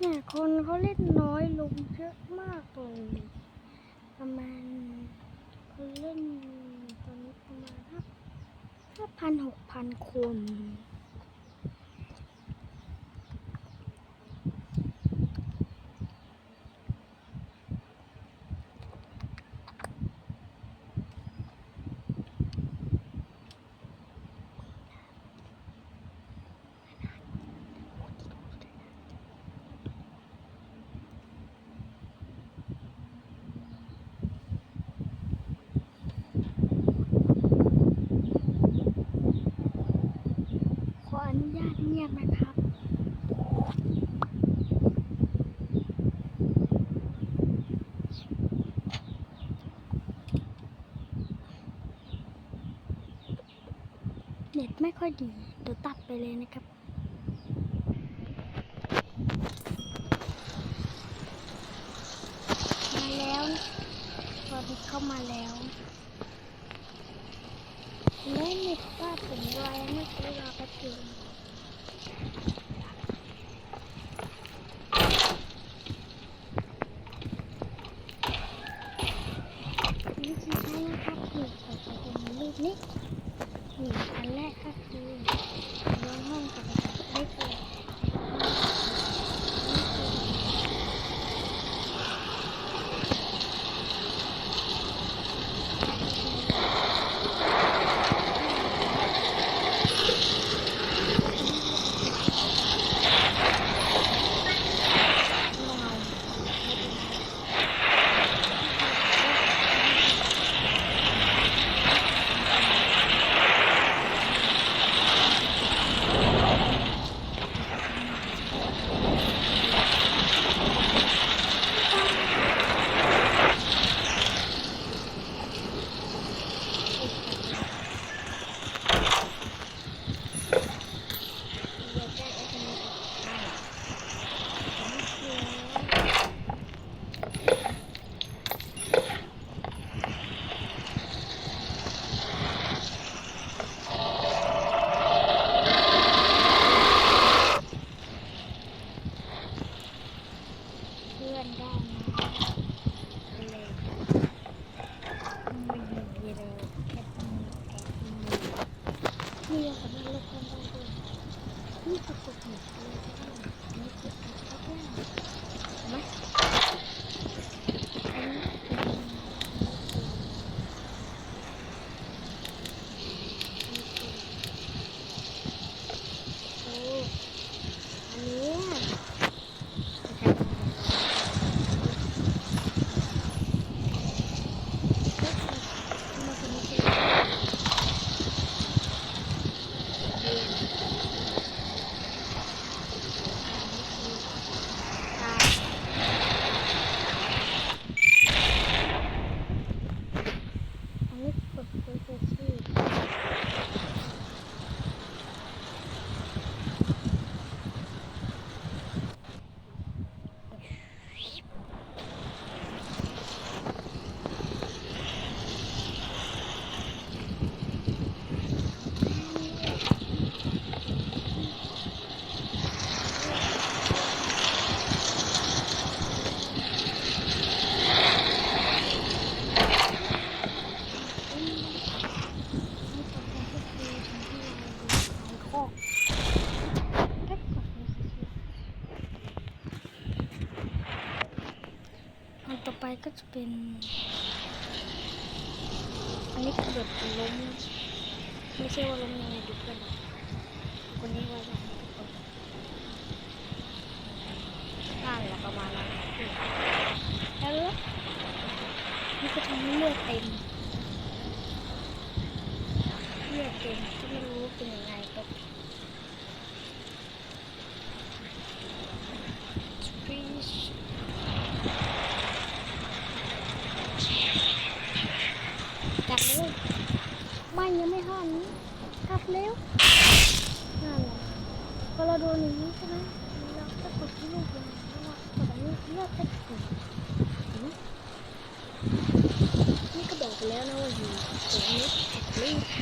เนี่ยคนเขาเล่นน้อยลงเยอะมากเลยประมาณเขาเล่นตอนนี้ประมาณห้าพันหกพันคน ค่อดีเดี๋ยวตัดไปเลยนะครับ มาแล้วบอบิเข้ามาแล้วเล่นในบ้านผมด้วยไม่ใช่รอกระถิ่น kaç benim? Ini kebetulan. Ini saya walau menyedutkan. Kuning warna. Helena Oliveira.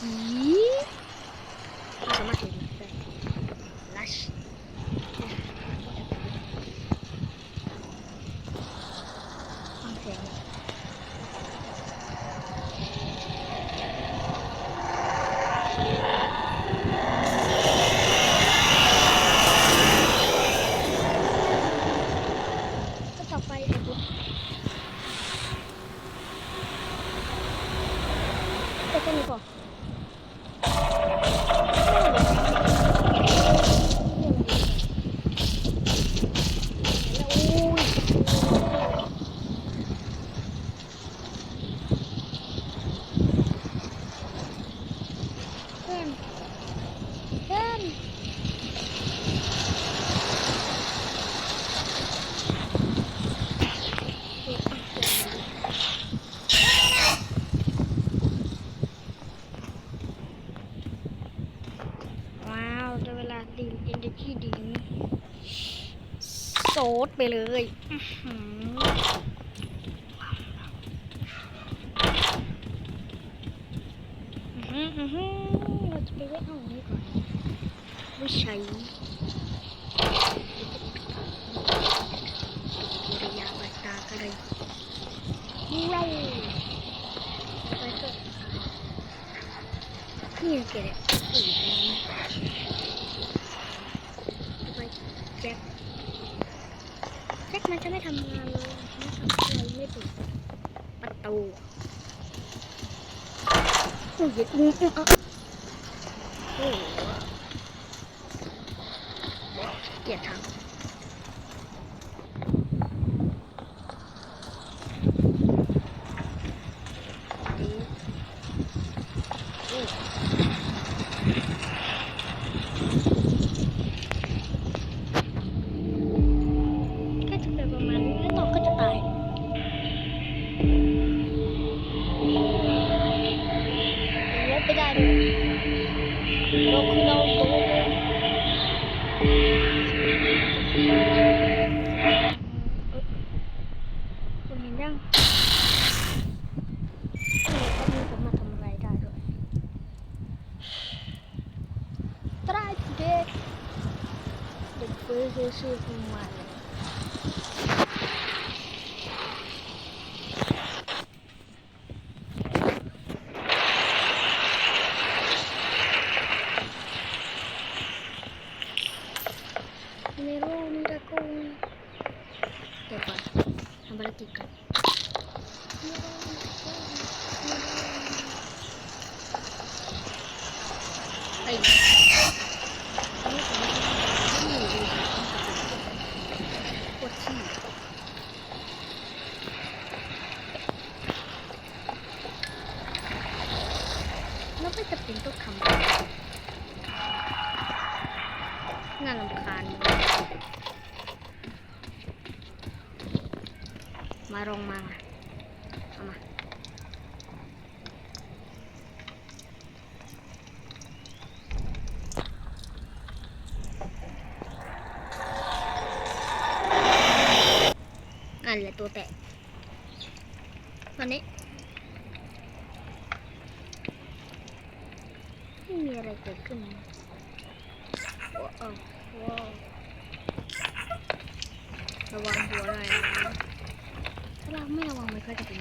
咦？这什么声音 โตไปเลยเราจะไปเล่นห้องนี้ก่อนไม่ใช่ระยะมาตอะไรว้าวนี่เกิดอะไม่ทำงานเลยไม่ทำอะไรไม่ถูกประตูโอ้ยอืมอืมโอ้เกียดทาง 僕の Meroni da Cone. Depois, agora aqui, cara. Meroni da Cone. มาลงมาเอามาอันเหลือตัวแตะวันนี้ ไม่มีอะไรเกิดขึ้นว้ ไม่ระวังมันก็จะเป็น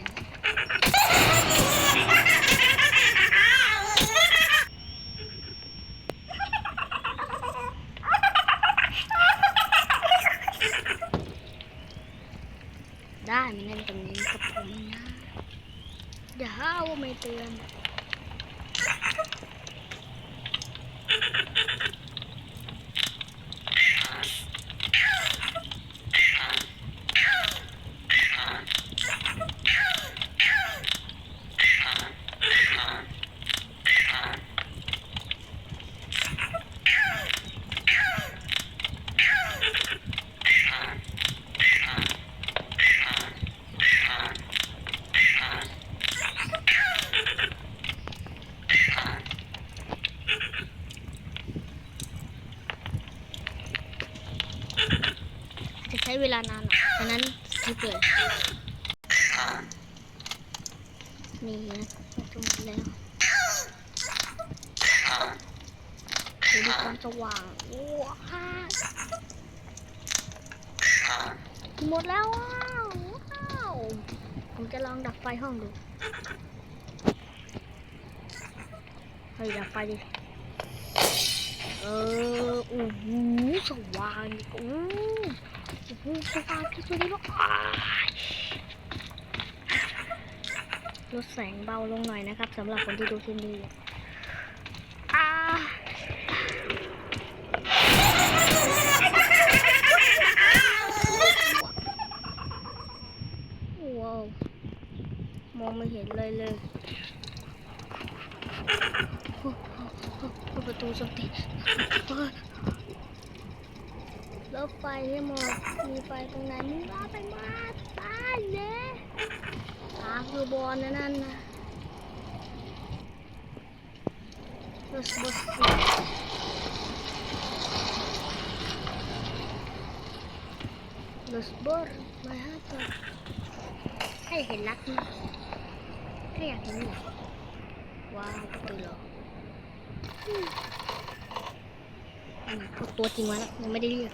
ได้มันเล่นตรงนี้กับผมนะเดี๋ยวหาว่าไม่เตือน จะใช้เวลานานหน่อยฉะนั้นสกิปเลยนี่นะตรงนี้แล้ว ดูดูความสว่างว้าวหมดแล้วว้าวผมจะลองดับไฟห้องดูเฮ้ยดับไฟดิเออโอ้โหสว่างโอ้โหสว่างที่สุดในโลกอ้ายลดแสงเบาลงหน่อยนะครับสำหรับคนที่ดูทีวีาว้าวมองไม่เห็นเลยเลยโอ้โหเปิดประตูสักทีเฮ้ยแล้วไฟให้หมด มี ไฟตรงไหนมึงว่าไปมาตายเลยตาคือบอลนะนั่นนะรถบัสรถบัสมาฮะตัวให้เห็นรักมั้ยแค่อยากเห็นเหรอว้าวประตูเหรออืมพวกตัวจริงมาแล้วยังไม่ได้เรียก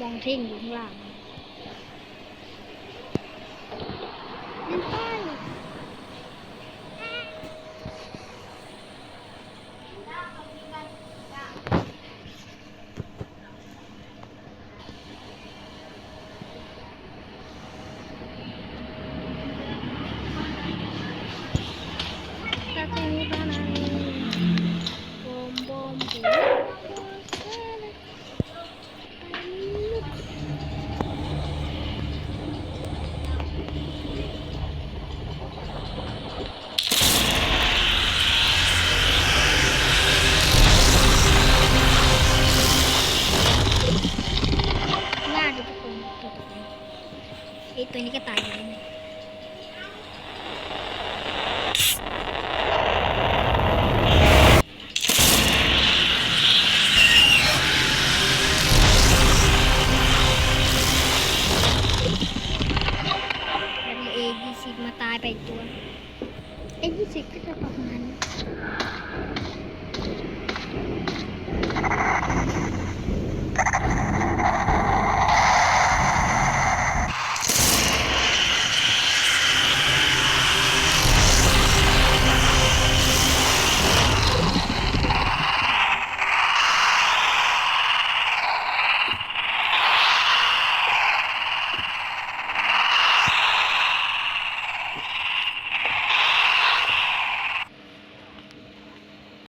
มองเท่งอยู่ข้างล่างนั่นไป Tapi ini secret apa kapatmanı.